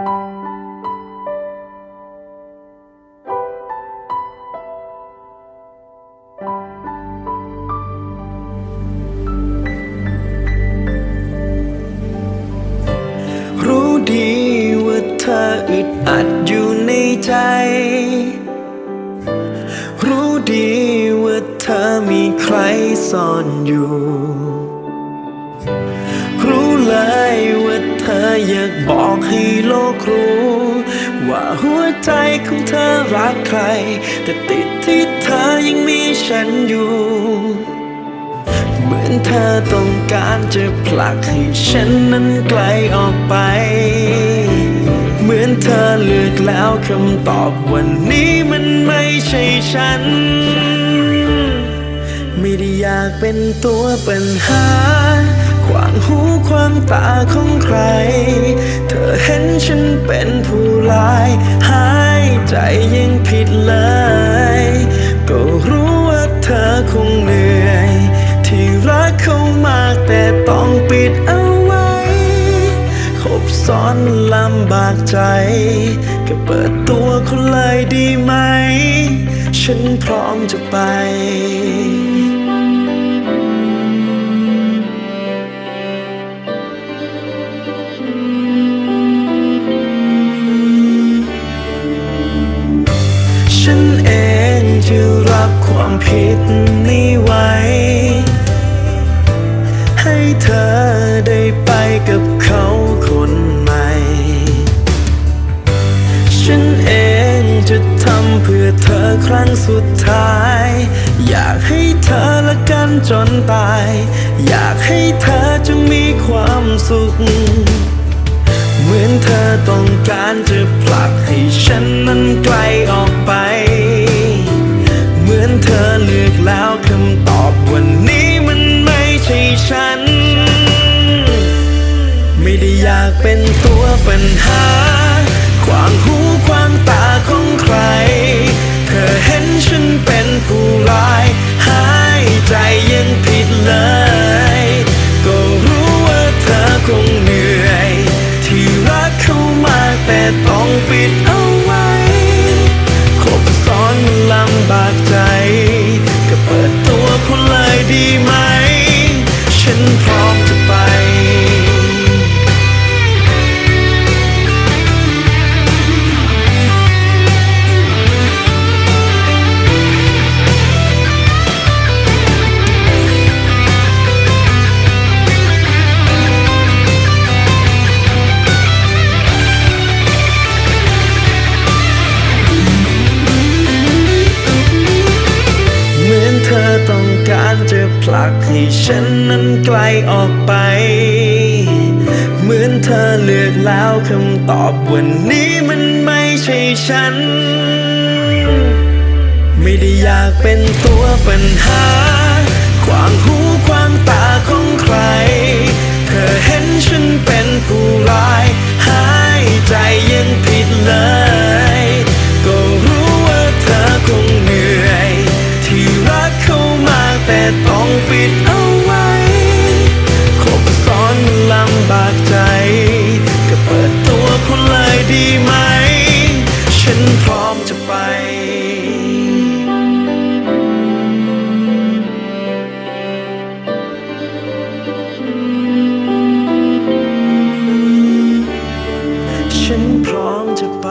รู้ดีว่าเธออึดอัดอยู่ในใจ รู้ดีว่าเธอมีใครซ่อนอยู่ รู้เลย อยากบอกให้โลกรู้ ว่าหัวใจของเธอรักใคร แต่ติดที่เธอยังมีฉันอยู่ เหมือนเธอต้องการจะผลักให้ฉันนั้นไกลออกไป เหมือนเธอเลือกแล้วคำตอบวันนี้มันไม่ใช่ฉัน ไม่ได้อยากเป็นตัวปัญหา วางหูขวางตาของใคร เธอเห็นฉันเป็นผู้ร้าย หายใจยังผิดเลย ก็รู้ว่าเธอคงเหนื่อย ที่รักเขามากแต่ต้องปิดเอาไว้ คบซ้อนมันลำบากใจ ก็เปิดตัวคนเลยดีไหม ฉันพร้อมจะไป จะรับความผิดนี้ไว้ ให้เธอได้ไปกับเขาคนใหม่ ฉันเองจะทำเพื่อเธอครั้งสุดท้าย อยากให้เธอละกันจนตาย อยากให้เธอจงมีความสุขเหมือนเธอต้องการจะผลักให้ฉันนั้นไกล เป็นตัวปัญหา ความหูความตา การจะผลักให้ฉันนั้นไกลออกไป เหมือนเธอเลือกแล้วคำตอบวันนี้มันไม่ใช่ฉัน ไม่ได้อยากเป็นตัวปัญหาขวางหูขวางตาของใคร เธอเห็นฉันเป็น ต้องปิดเอาไว้ครบซ้อนมันลำบากใจ ก็เปิดตัวคุณเลยดีไหม ฉันพร้อมจะไปฉันพร้อมจะไป